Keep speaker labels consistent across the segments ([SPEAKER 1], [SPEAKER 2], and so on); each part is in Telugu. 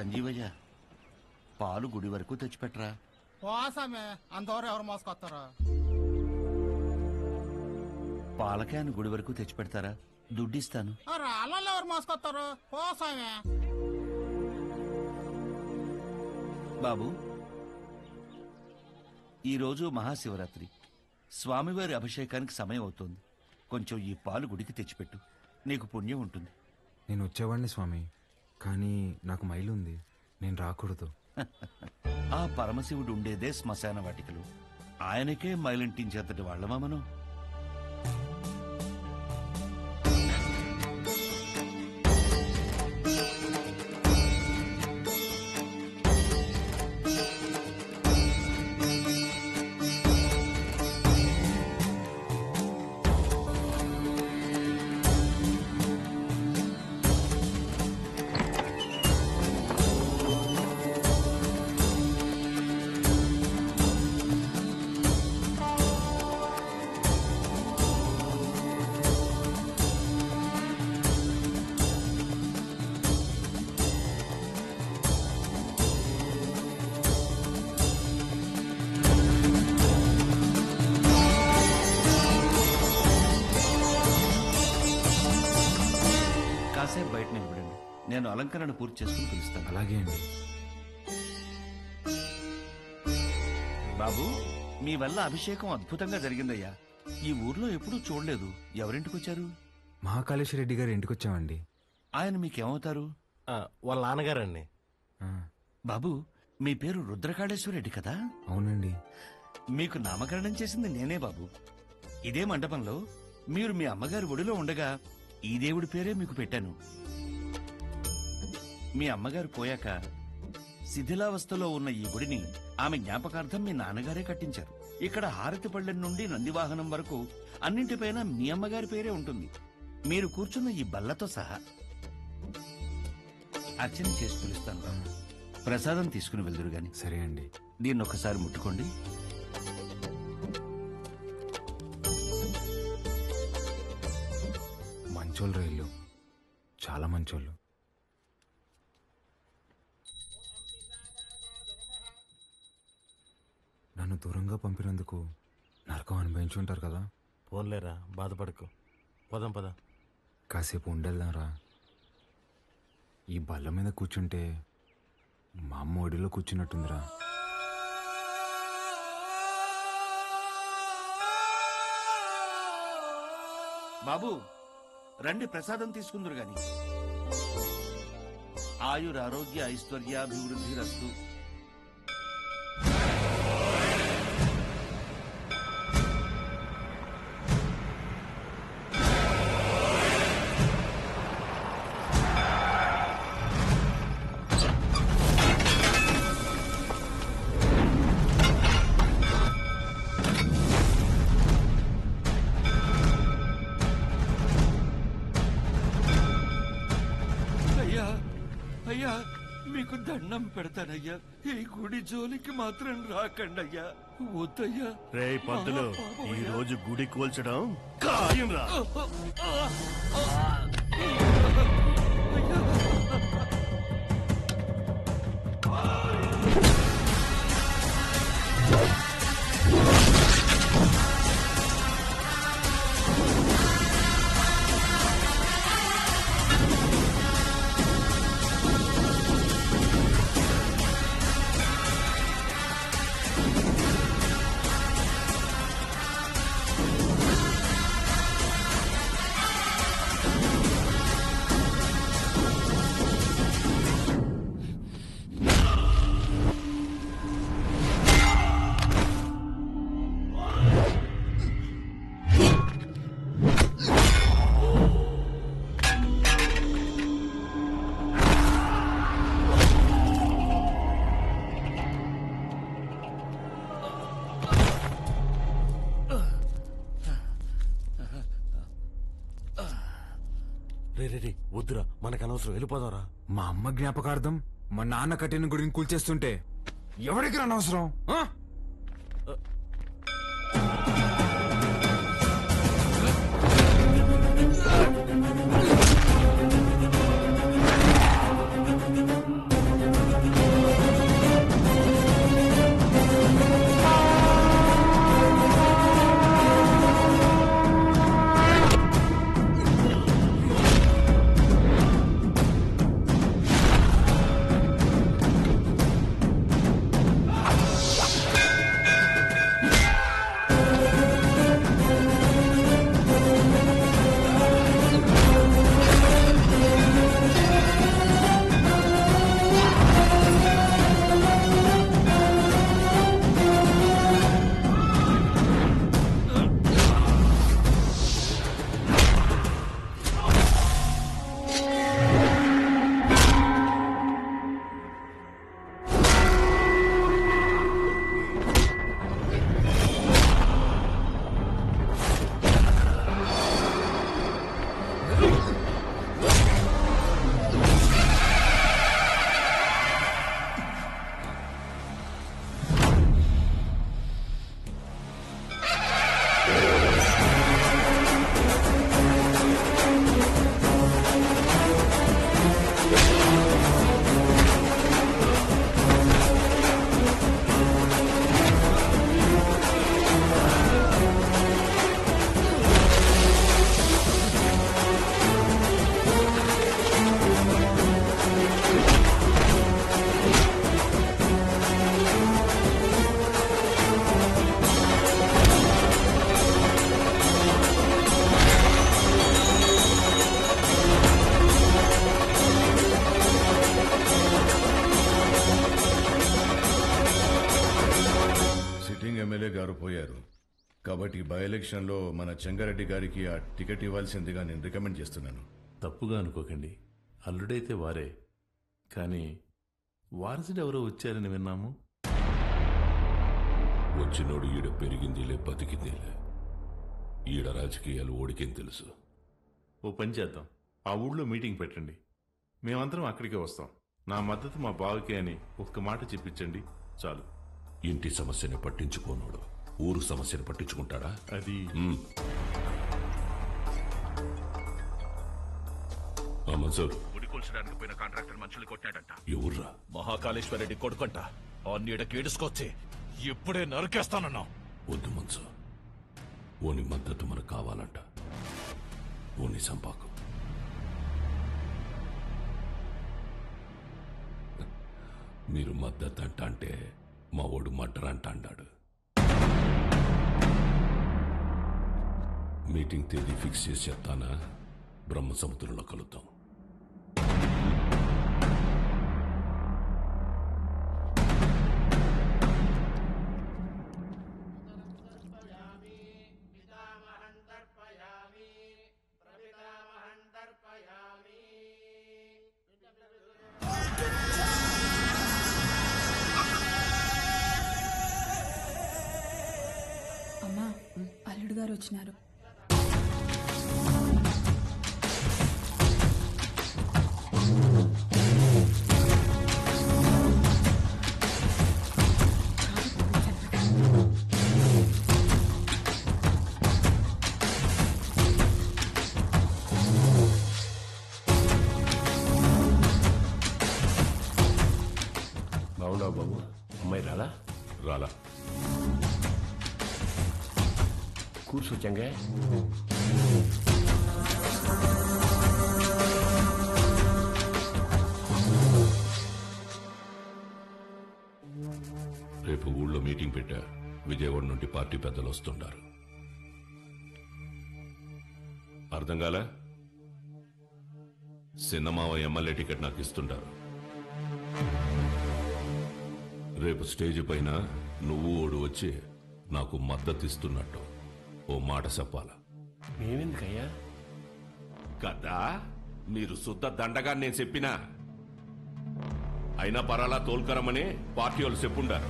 [SPEAKER 1] సంజీవయ్య పాలు గుడి వరకు తెచ్చిపెట్టరా?
[SPEAKER 2] పోసామే అందరూ ఎవరు మోసుకొస్తారు?
[SPEAKER 1] పాల క్యాన్ గుడి వరకు తెచ్చిపెడతారా? దుడ్డిస్తాను.
[SPEAKER 2] రాళ్ళల్లో ఎవరు మోసుకొస్తారు? పోసామే
[SPEAKER 1] బాబు ఈరోజు మహాశివరాత్రి. స్వామివారి అభిషేకానికి సమయం అవుతోంది. కొంచెం ఈ పాలు గుడికి తెచ్చిపెట్టు. నీకు పుణ్యం ఉంటుంది.
[SPEAKER 3] నేను వచ్చేవాడిని స్వామి. కానీ నాకు మైలు ఉంది నేను రాకూడదు.
[SPEAKER 1] ఆ పరమశివుడు ఉండేదే శ్మశాన వాటికలు. ఆయనకే మైలింటించేతటి వాళ్ళమా మనం? నేను అలంకరణ పూర్తి చేసుకుని పిలుస్తాను.
[SPEAKER 3] అలాగే అండి.
[SPEAKER 1] బాబు మీ వల్ల అభిషేకం అద్భుతంగా జరిగిందయ్యా. ఈ ఊర్లో ఎప్పుడూ చూడలేదు. ఎవరింటికి వచ్చారు
[SPEAKER 3] మహాకాళేశ్వర రెడ్డి గారి ఇంటికి వచ్చామండి
[SPEAKER 1] ఆయన మీకేమవుతారు?
[SPEAKER 4] ఆ, వాళ్ళ నాన్నగారండి.
[SPEAKER 3] ఆ,
[SPEAKER 1] బాబు మీ పేరు రుద్రకాళేశ్వరెడ్డి కదా?
[SPEAKER 3] అవునండి.
[SPEAKER 1] మీకు నామకరణం చేసింది నేనే బాబు. ఇదే మండపంలో మీరు మీ అమ్మగారి ఒడిలో ఉండగా ఈ దేవుడి పేరే మీకు పెట్టాను. మీ అమ్మగారు పోయాక శిథిలావస్థలో ఉన్న ఈ గుడిని ఆమె జ్ఞాపకార్థం మీ నాన్నగారే కట్టించారు. ఇక్కడ హారతి పళ్ళెం నుండి నందివాహనం వరకు అన్నింటిపైన మీ అమ్మగారి పేరే ఉంటుంది. మీరు కూర్చున్న ఈ బల్లతో సహా అర్చన చేసి పిలుస్తాను బాబు. ప్రసాదం తీసుకుని వెళ్దురు గాని.
[SPEAKER 3] సరే అండి.
[SPEAKER 1] దీన్ని ఒకసారి ముట్టుకోండి.
[SPEAKER 3] మంచోళ్ళు రైళ్ళు. చాలా మంచోళ్ళు. నన్ను దూరంగా పంపినందుకు నరకం అనుభవించుంటారు కదా?
[SPEAKER 4] పోన్లేరా బాధపడకు. పదం పద.
[SPEAKER 3] కాసేపు ఉండేద్దాంరా. ఈ బల్ల మీద కూర్చుంటే మా అమ్మ ఒడిలో కూర్చున్నట్టుందిరా.
[SPEAKER 1] బాబు రండి ప్రసాదం తీసుకుందరు గాని ఆయురారోగ్య ఐశ్వర్యాభివృద్ధి రస్తు దండం పెడతానయ్యా. ఈ గుడి జోలికి మాత్రం రాకండి అయ్యా వద్దయ్యా.
[SPEAKER 4] రే పంతులు ఈ రోజు గుడి కూల్చడం ఖాయం రా. రే రే రే వద్దురా మనకు అనవసరం వెళ్ళిపోదాంరా.
[SPEAKER 3] మా అమ్మ జ్ఞాపకార్థం మా నాన్న కట్టిన గుడిని కూల్చేస్తుంటే ఎవరికి అనవసరం ఆ?
[SPEAKER 5] ఎలక్షన్లో మన చెంగారెడ్డి గారికి ఆ టికెట్ ఇవ్వాల్సిందిగా నేను రికమెండ్ చేస్తున్నాను.
[SPEAKER 6] తప్పుగా అనుకోకండి. అల్లుడైతే వారే. కానీ వారసుడు ఎవరో వచ్చారని విన్నాము.
[SPEAKER 7] వచ్చినోడు ఈడ పెరిగిందిలే బతికిందిలే. ఈడ రాజకీయాలు ఓడికేం తెలుసు?
[SPEAKER 6] ఓ పని చేద్దాం. ఆ ఊళ్ళో మీటింగ్ పెట్టండి. మేమందరం అక్కడికే వస్తాం. నా మద్దతు మా బావకి అని ఒక్క మాట చెప్పించండి. చాలు.
[SPEAKER 7] ఇంటి సమస్యని పట్టించుకోనోడు. ఊరు సమస్యను పట్టించుకుంటాడా?
[SPEAKER 6] అది
[SPEAKER 7] మన్సూర్
[SPEAKER 1] గుడి కూల్చడానికి పోయిన కాంట్రాక్టర్ మనుషులు కొట్టాడంట.
[SPEAKER 7] ఎవర్రా
[SPEAKER 8] మహాకాళేశ్వరరెడ్డి కొడుకంట. ఆ నీడ కేడుసుకొచ్చి ఇప్పుడే నరికేస్తానన్నా.
[SPEAKER 7] వద్దు మన్సూర్ ఓని మద్దతు మనకు కావాలంట. ఓని సంపాకు. మీరు మద్దతు అంట అంటే మా ఓడు మడ్డర్ అంట అన్నాడు. మీటింగ్ తేదీ ఫిక్స్ చేసి చెప్తానా? బ్రహ్మ సముద్రంలో కలుద్దాం.
[SPEAKER 9] అమ్మా అల్లుడు గారు వచ్చినారు.
[SPEAKER 7] బాగున్నావు బాబు? అమ్మాయి రాలా? రాలా. కూర్చో చెంగే. రేపు ఊళ్ళో మీటింగ్ పెట్టా. విజయవాడ నుండి పార్టీ పెద్దలు వస్తుండారు అర్థం కాలే? సిన్నమావ ఎమ్మెల్యే టికెట్ నాకు ఇస్తుంటారు. రేపు స్టేజ్ పైన నువ్వు ఓడు వచ్చి నాకు మద్దతు ఇస్తున్నట్టు ఓ మాట చెప్పాలా?
[SPEAKER 4] మేమెందుకయ్యా?
[SPEAKER 7] కదా మీరు శుద్ధ దండగా నేను చెప్పినా. అయినా పరాలా తోల్కరమని పార్టీ వాళ్ళు చెప్పుండారు.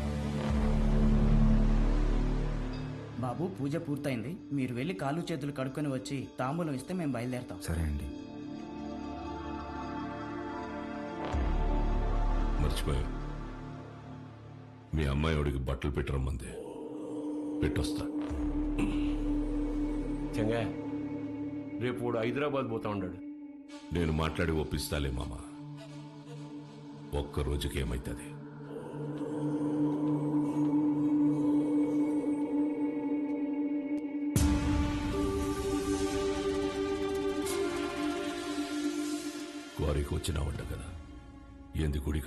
[SPEAKER 10] బాబు పూజ పూర్తయింది. మీరు వెళ్ళి కాళ్ళు చేతులు కడుక్కొని వచ్చి తాంబూలం ఇస్తే మేము బయలుదేరతాం.
[SPEAKER 3] సరే అండి.
[SPEAKER 7] మర్చిపోయా మీ అమ్మాయి వాడికి బట్టలు పెట్టరమ్మంది. పెట్టొస్తా.
[SPEAKER 4] చెంగా రేపు వాడు హైదరాబాద్ పోతా ఉన్నాడు
[SPEAKER 7] నేను మాట్లాడి ఒప్పిస్తాలే మామ. ఒక్క రోజుకి ఏమైతుంది? క్వారీకి వచ్చినావంట కదా. ఎందు గుడి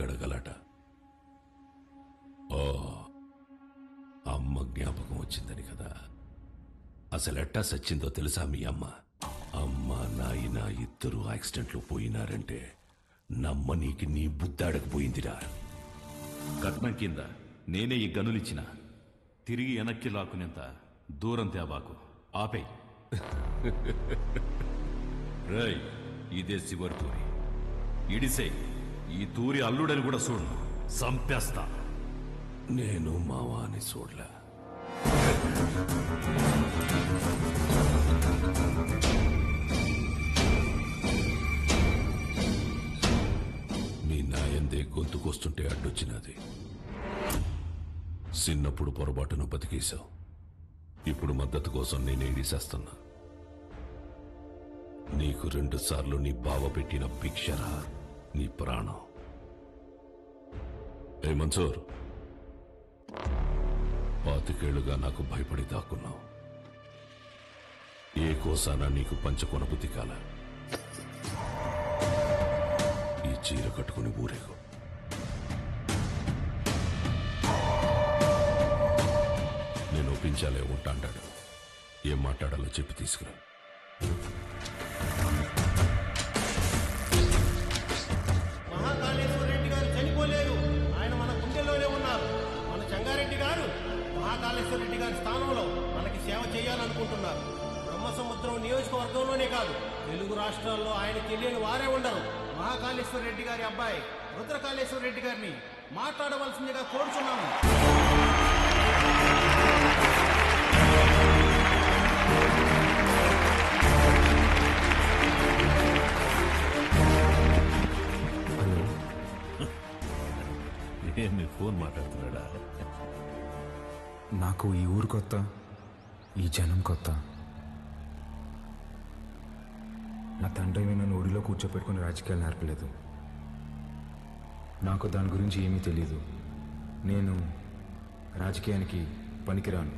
[SPEAKER 7] అమ్మ జ్ఞాపకం వచ్చిందని కదా. అసలు ఎట్టా సచ్చిందో తెలుసా మీ అమ్మ? అమ్మ నాయన ఇద్దరు యాక్సిడెంట్లో పోయినారంటే నమ్మనీకి నీ బుద్ధాడకపోయిందిరా
[SPEAKER 11] కట్నం కింద నేనే ఈ గనులిచ్చిన. తిరిగి వెనక్కి లాక్కునేంత దూరం తేబాకు. ఆపే. రై ఇదే చివరి తూరి. ఇడిసే ఈ తూరి అల్లుడని కూడా చూడు సంపేస్తా.
[SPEAKER 7] నేను మావాని చూడలే నీ నాయందే గొంతుకొస్తుంటే అడ్డొచ్చినది. చిన్నప్పుడు పొరపాటును బతికేశావు. ఇప్పుడు మద్దతు కోసం నేను ఏడిసేస్తున్నా నీకు రెండుసార్లు నీ బావ పెట్టిన భిక్షరా నీ ప్రాణం. ఏ మన్సూర్ పాతికేళ్ళుగా నాకు భయపడి దాక్కున్నావు. ఏ కోసానా నీకు పంచకొన బుద్ధి కాల. ఈ చీర కట్టుకుని ఊరేగు. నేను ఒప్పించాలే ఉంటాడాడు ఏం మాట్లాడాలో చెప్పి తీసుకురా.
[SPEAKER 2] మనకి సేవ వర్గంలోనే కాదు తెలుగు రాష్ట్రాల్లో ఆయన తెలియని వారే ఉండరు. మహాకాళేశ్వర రెడ్డి గారి అబ్బాయి రుద్రకాళేశ్వర రెడ్డి గారిని మాట్లాడవలసిందిగా కోరుచున్నాము.
[SPEAKER 12] మీ ఫోన్ మాట్లాడుతున్నాడా?
[SPEAKER 3] నాకు ఈ ఊరు కొత్త. ఈ జనం కొత్త. నా తండ్రి నన్ను ఒడిలో కూర్చోపెట్టుకుని రాజకీయాలు నేర్పలేదు. నాకు దాని గురించి ఏమీ తెలియదు నేను రాజకీయానికి పనికిరాను.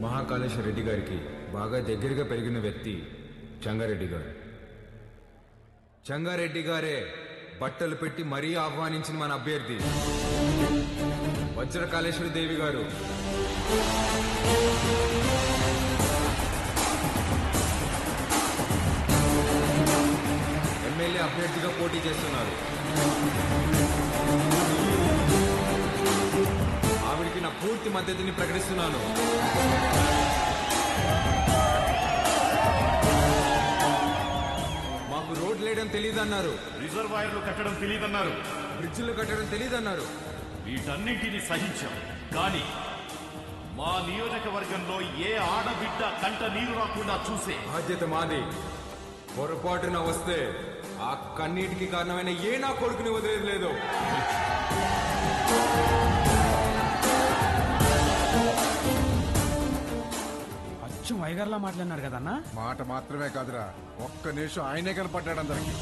[SPEAKER 3] మహాకాళేశ్వర రెడ్డి గారికి బాగా దగ్గరగా పెరిగిన వ్యక్తి చంగారెడ్డి గారు. చంగారెడ్డి గారే బట్టలు పెట్టి మరీ ఆహ్వానించిన మన అభ్యర్థి. వజ్రకాళేశ్వరి దేవి గారు. ఎమ్మెల్యే అభ్యర్థిగా పోటీ చేస్తున్నారు. ఆవిడికి నా పూర్తి మద్దతుని ప్రకటిస్తున్నాను. వేయడం తెలియదన్నారు
[SPEAKER 11] రిజర్వాయర్లు కట్టడం తెలియదన్నారు
[SPEAKER 3] బ్రిడ్జిలు కట్టడం తెలియదన్నారు
[SPEAKER 11] వీటన్నింటిని సహించాం. కానీ మా నియోజకవర్గంలో ఏ ఆడబిడ్డ కంట నీరు రాకుండా చూసే
[SPEAKER 3] బాధ్యత మాది. పొరపాటున వస్తే ఆ కన్నీటికి కారణమైన ఏ నా కొడుకుని వదిలేదు లేదు.
[SPEAKER 13] అచ్చం వైగర్లా మాట్లాడినాడు కదన్నా?
[SPEAKER 14] మాట మాత్రమే కాదురా. ఒక్క నిమిషం ఆయనే కనపడ్డాడు అందరికి.